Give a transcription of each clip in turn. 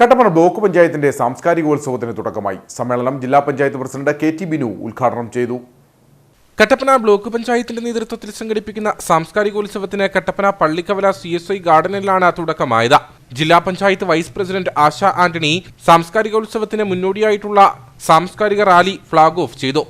Kattappana block പഞ്ചായത്തിന്റെ സാംസ്കാരികോത്സവത്തിന് തുടക്കമായി സമ്മേളനം ജില്ലാ panchayat president K T Binu ഉദ്ഘാടനം ചെയ്തു. കട്ടപ്പന ബ്ലോക്ക് പഞ്ചായത്തിന്റെ നേതൃത്വത്തിൽ സംഘടിപ്പിക്കുന്ന സാംസ്കാരികോത്സവത്തിന് Kattappana Pallikkavala C S I ഗാർഡനിലാണ് തുടക്കമായത്. ജില്ലാ പഞ്ചായത്ത് വൈസ് പ്രസിഡന്റ് ആശ ആന്റണി സാംസ്കാരികോത്സവത്തിന് മുന്നോടിയായിട്ടുള്ള സാംസ്കാരിക റാലി ഫ്ളാഗ് ഓഫ് ചെയ്തു.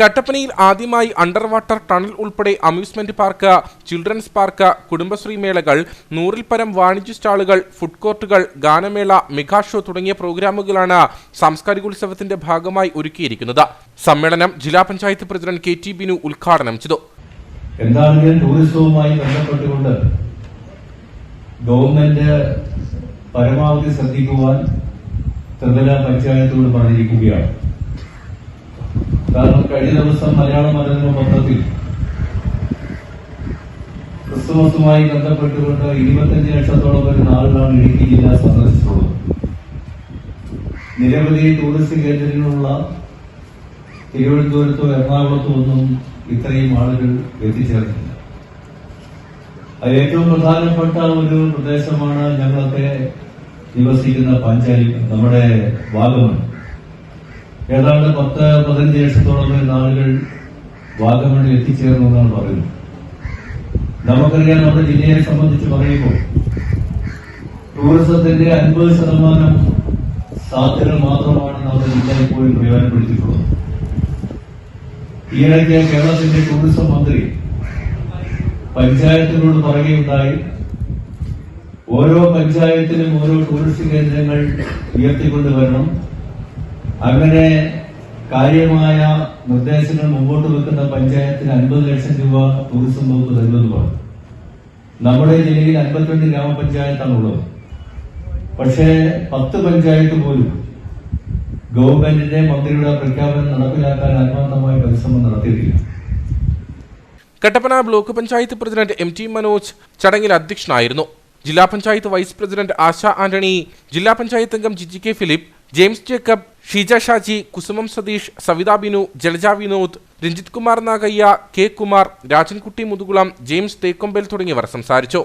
കട്ടപ്പനയിൽ ആദ്യമായി അണ്ടർ വാട്ടർ ടണൽ ഉൾപ്പെടെ amusement park children's park Kudumbashree മേളകൾ നൂറിൽ പരം വാണിജ്യ സ്റ്റാളുകൾ ഫുഡ് കോർട്ടുകൾ ഗാനമേള മെഗാ ഷോ തുടങ്ങിയ പ്രോഗ്രാമുകളാണ് സാംസ്കാരികോത്സവത്തിന്റെ ഭാഗമായി ഒരുക്കിയിരിക്കുന്നത്. സമ്മേളനം ജില്ലാ panchayat president K T Binu ഉദ്ഘാടനം ചെയ്തു. ടൂറിസവുമായി ബന്ധപ്പെട്ടുകൊണ്ട് ഗവൺമെന്റ് പരമാവധി ശ്രദ്ധിക്കുവാൻ ത്രിതല പഞ്ചായത്തോട് പറഞ്ഞിരിക്കുകയാണ്. കാരണം കഴിഞ്ഞ ദിവസം മലയാള മനോരമ പത്രത്തിൽ ക്രിസ്തുമസുമായി ബന്ധപ്പെട്ടുകൊണ്ട് ഇരുപത്തഞ്ച് ലക്ഷത്തോളം വരുന്ന ആളുകളാണ് ഇടുക്കി ജില്ല സന്ദർശിച്ചിട്ടുള്ളത്. നിരവധി ടൂറിസ്റ്റ് കേന്ദ്രങ്ങളുള്ള തിരുവനന്തപുരത്തോ എറണാകുളത്തോ ഒന്നും ഇത്രയും ആളുകൾ എത്തിച്ചേർന്നില്ല അത് ഏറ്റവും പ്രധാനപ്പെട്ട ഒരു പ്രദേശമാണ് ഞങ്ങളൊക്കെ നിവസിക്കുന്ന പഞ്ചായത്ത് നമ്മുടെ വാഗമൺ. ഏതാണ്ട് പത്ത് പതിനഞ്ച് ലക്ഷത്തോളം ആളുകൾ വാഗമണിൽ എത്തിച്ചേർന്നു എന്നാണ് പറയുന്നത്. നമുക്കറിയാം നമ്മുടെ ജില്ലയെ സംബന്ധിച്ച് പറയുമ്പോൾ ടൂറിസത്തിന്റെ അൻപത് ശതമാനം സാധ്യത മാത്രമാണ് നമ്മുടെ ജില്ല ഇപ്പോൾ പ്രയോജനപ്പെടുത്തിയിട്ടുള്ളത്. ഈയിടയ്ക്ക് കേരളത്തിന്റെ ടൂറിസം മന്ത്രി പഞ്ചായത്തിനോട് പറയുകയുണ്ടായി ഓരോ പഞ്ചായത്തിലും ഓരോ ടൂറിസ്റ്റ് കേന്ദ്രങ്ങൾ ഉയർത്തിക്കൊണ്ടുവരണം. അങ്ങനെ കാര്യമായ നിർദ്ദേശങ്ങൾ മുമ്പോട്ട് വെക്കുന്ന പഞ്ചായത്തിന് അൻപത് ലക്ഷം രൂപ ടൂറിസം വകുപ്പ് നൽകുന്നതുമാണ് നമ്മുടെ ജില്ലയിൽ അൻപത്തിരണ്ട് ഗ്രാമപഞ്ചായത്താണുള്ളത്. പക്ഷേ പത്ത് പഞ്ചായത്ത് പോലും ഗവൺമെന്റിന്റെ മന്ത്രിയുടെ പ്രഖ്യാപനം നടപ്പിലാക്കാൻ ആത്മാർത്ഥമായ പരിശ്രമം നടത്തിയിട്ടില്ല. Kattappana block panchayat president M T Manoj ചടങ്ങിൽ അധ്യക്ഷനായിരുന്നു. ജില്ലാ പഞ്ചായത്ത് വൈസ് പ്രസിഡന്റ് ആശ ആന്റണി ജില്ലാ പഞ്ചായത്ത് അംഗം ജിജി കെ ഫിലിപ്പ് ജെയിംസ് ജേക്കബ് ഷീജ ഷാജി കുസുമം സതീഷ് സവിത ബിനു ജലജ വിനോദ് രഞ്ജിത് കുമാർ നാഗയ്യ കെ കുമാർ രാജൻകുട്ടി മുതുകുളം ജെയിംസ് തേക്കൊമ്പൽ തുടങ്ങിയവർ സംസാരിച്ചു.